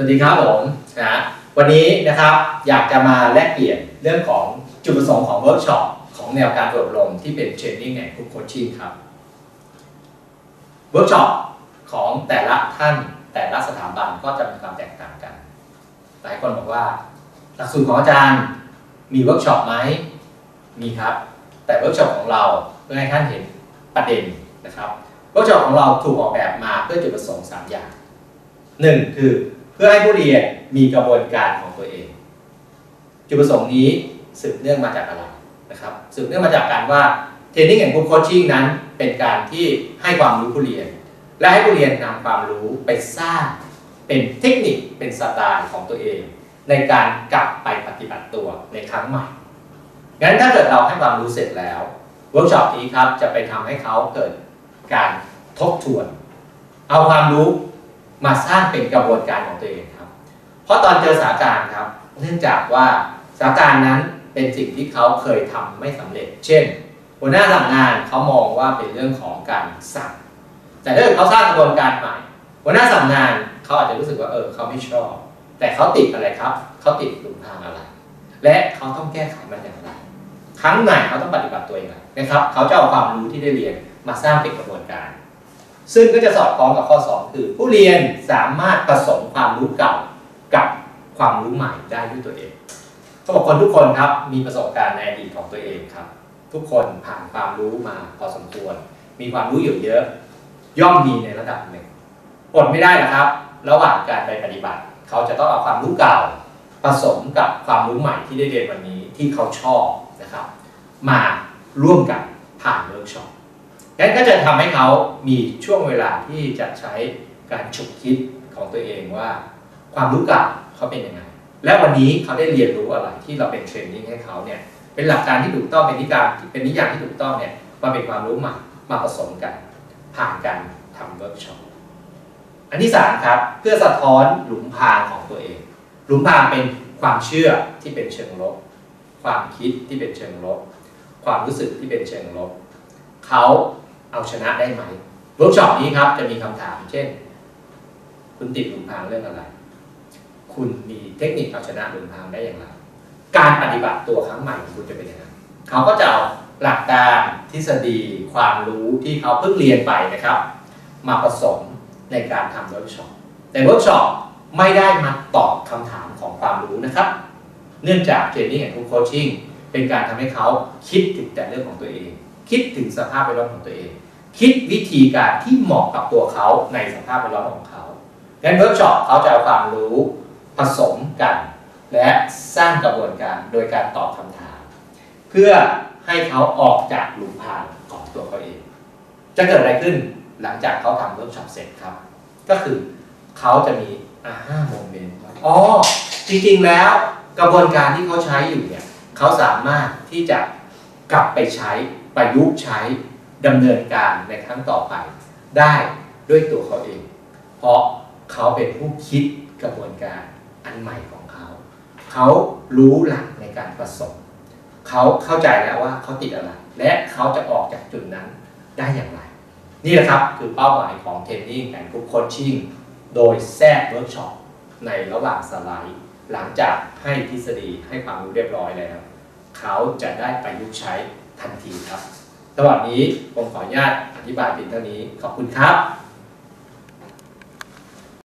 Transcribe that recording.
วัสดีครับผมนะวันนี้นะครับอยากจะมาแลกเปลี่ยนเรื่องของจุดประสงค์ของเวิร์กช็อปของแนวการอบรมที่เป็นเทรนนิ่งแอนด์กรุ๊ปโคชชิ่งครับเวิร์กช็อปของแต่ละท่านแต่ละสถาบันก็จะมีความแตกต่างกัน หลายคนบอกว่า หลักสูตรของอาจารย์มีเวิร์กช็อปไหมมีครับ แต่เวิร์กช็อปของเราเพื่อให้ท่านเห็นประเด็นนะครับเวิร์กช็อปของเราถูกออกแบบมาเพื่อจุดประสงค์ 3 อย่างหนึ่งคือ พื่อให้ผู้เรียนมีกระบวนการของตัวเอง จุดประสงค์นี้สืบเนื่องมาจากอะไรนะครับสืบเนื่องมาจากการว่าเทรนนิ่งแอนด์กรุ๊ปโคชชิ่งนั้น เป็นการที่ให้ความรู้ผู้เรียน และให้ผู้เรียนนำความรู้ไปสร้างเป็นเทคนิคเป็นสไตล์ของตัวเอง ในการกลับไปปฏิบัติตัวในครั้งใหม่งั้นถ้าเกิดเราให้ความรู้เสร็จแล้วเวิร์กช็อปนี้ครับจะไปทำให้เขาเกิดการทบทวน เอาความรู้ มาสร้างเป็นกระบวนการของตัวเองครับ เพราะตอนเจอสถานการณ์ครับ เนื่องจากว่าสถานการณ์นั้นเป็นสิ่งที่เขาเคยทำไม่สำเร็จ เช่น หัวหน้าสั่งงานเขามองว่าเป็นเรื่องของการสั่ง แต่ถ้าเกิดเขาสร้างกระบวนการใหม่ หัวหน้าสั่งงานเขาอาจจะรู้สึกว่าเออเขาไม่ชอบ แต่เขาติดอะไรครับ เขาติดหลุมทางอะไร และเขาต้องแก้ไขมันอย่างไร ครั้งไหนเขาต้องปฏิบัติตัวเองนะครับ เขาจะเอาความรู้ที่ได้เรียนมาสร้างเป็นกระบวนการ ซึ่งก็จะสอดคล้องกับข้อ 2 คือ ผู้เรียนสามารถผสมความรู้เก่ากับความรู้ใหม่ได้ด้วยตัวเองเขาบอกคนทุกคนครับมีประสบการณ์ในอดีตของตัวเองครับ ทุกคนผ่านความรู้มาพอสมควร มีความรู้อยู่เยอะ ย่อมมีในระดับหนึ่งอดไม่ได้นะครับ ระหว่างการไปปฏิบัติ เขาจะต้องเอาความรู้เก่าผสมกับความรู้ใหม่ที่ได้เรียนวันนี้ที่เขาชอบนะครับ มาร่วมกันผ่านเวิร์กช็อป งั้นก็จะทำให้เขามีช่วงเวลาที่จะใช้การฉุกคิดของตัวเองว่า ความรู้เก่าเขาเป็นยังไง และวันนี้เขาได้เรียนรู้อะไรที่เราเป็นเทรนนิ่งให้เขาเนี่ยเป็นหลักการที่ถูกต้องเป็นนิการเป็นนิยามที่ถูกต้องเนี่ยมาเป็นความรู้ใหม่มาผสมกัน ผ่านการทำเวิร์กช็อปอันที่สามครับเพื่อสะท้อนหลุมพรางของตัวเอง หลุมพรางเป็นความเชื่อที่เป็นเชิงลบ ความคิดที่เป็นเชิงลบ ความรู้สึกที่เป็นเชิงลบ เขา เอาชนะได้ไหมเวิร์กช็อปนี้ครับจะมีคำถาม เช่น คุณติดหลุมพรางเรื่องอะไร คุณมีเทคนิคเอาชนะหลุมพรางได้อย่างไร การปฏิบัติตัวครั้งใหม่ของคุณจะเป็นยังไงเขาก็จะเอาหลักการทฤษฎีความรู้ที่เขาเพิ่งเรียนไปนะครับ มาผสมในการทำเวิร์กช็อปแต่เวิร์กช็อปไม่ได้มาตอบคำถามของความรู้นะครับ เนื่องจากเทรนนิ่งแอนด์โคชชิ่งเป็นการทำให้เขาคิดถึงแต่เรื่องของตัวเอง คิดถึงสภาพแวดล้อมของตัวเอง คิดวิธีการที่เหมาะกับตัวเขาในสภาพแวดล้อมของเขางั้นเวิร์กช็อปเขาจะเอาความรู้ผสมกัน และสร้างกระบวนการโดยการตอบคำถาม เพื่อให้เขาออกจากหลุมพรางของตัวเขาเอง จะเกิดอะไรขึ้นหลังจากเขาทำเวิร์กช็อปเสร็จครับ ก็คือเขาจะมีอาห้าโมเมนต์อ๋อจริงๆแล้วกระบวนการที่เขาใช้อยู่เนี่ยเขาสามารถที่จะ กลับไปใช้ประยุกต์ใช้ดำเนินการในครั้งต่อไป ได้ด้วยตัวเขาเอง เพราะเขาเป็นผู้คิดกระบวนการอันใหม่ของเขา เขารู้หลักในการผสมเขาเข้าใจแล้วว่าเขาติดอะไร และเขาจะออกจากจุดนั้นได้อย่างไร นี่แหละครับคือเป้าหมายของเทรนนิ่งแอนด์กรุ๊ปโคชชิ่งโดยแทรกเวิร์กช็อปในระหว่างสไลด์ หลังจากให้ทฤษฎีให้ความรู้เรียบร้อยแล้ว เขาจะได้ประยุกต์ใช้ทันทีครับสำหรับนี้ผมขออนุญาตอธิบายเพียงเท่านี้ขอบคุณครับ